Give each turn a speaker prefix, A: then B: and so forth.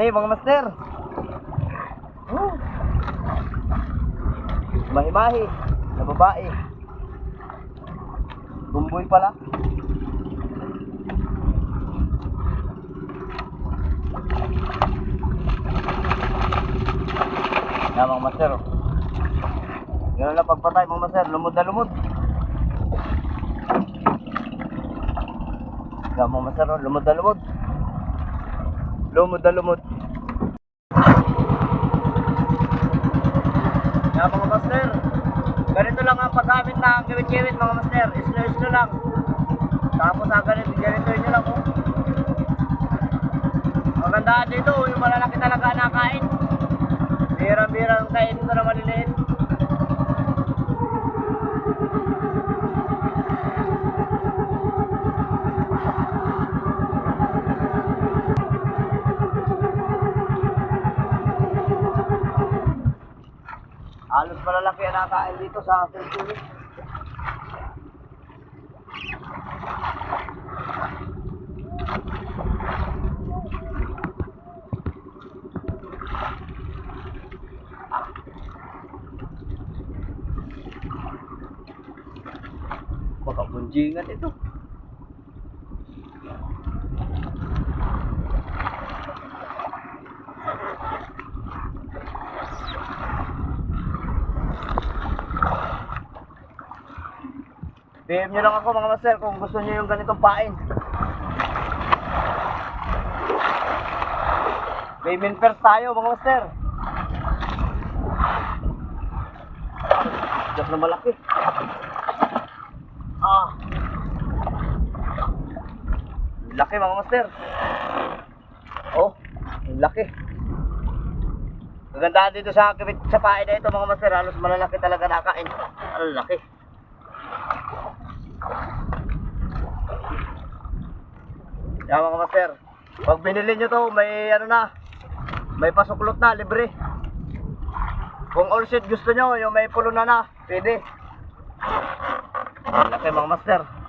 A: Dali mga master. Oh. Mahi-mahi na babae. Tumboy pala. Yan mga master. oh. Ganun na pagpatay mga master. Lumod na lumod. Yan mga master. oh. Lumod na lumod. Lumod na lumod. Yan mga master. Ganito lang ang paggamit ng kiwit-kiwit mga master. Islo-islo lang. Tapos ang ganito, ganito nyo lang oh. Magandaan dito, oh, yung malalaki talaga na kain. Birang-birang kain dito na maliliit. Halos malalaki ang nakain dito sa Century. Baka bunjingan ito. PM nyo lang ako mga master kung gusto nyo yung ganitong pain. Payment first tayo mga master. Diyak na malaki. Ah. Laki mga master. Oh, laki. Magandaan dito sa sa pain na ito mga master. Halos malalaki talaga nakain. Ang laki. Yan mga master. Pag binili nyo to, may ano na, may pasuklot na, libre. Kung all set gusto nyo, yung may pulo na na, pwede. Laki mga master.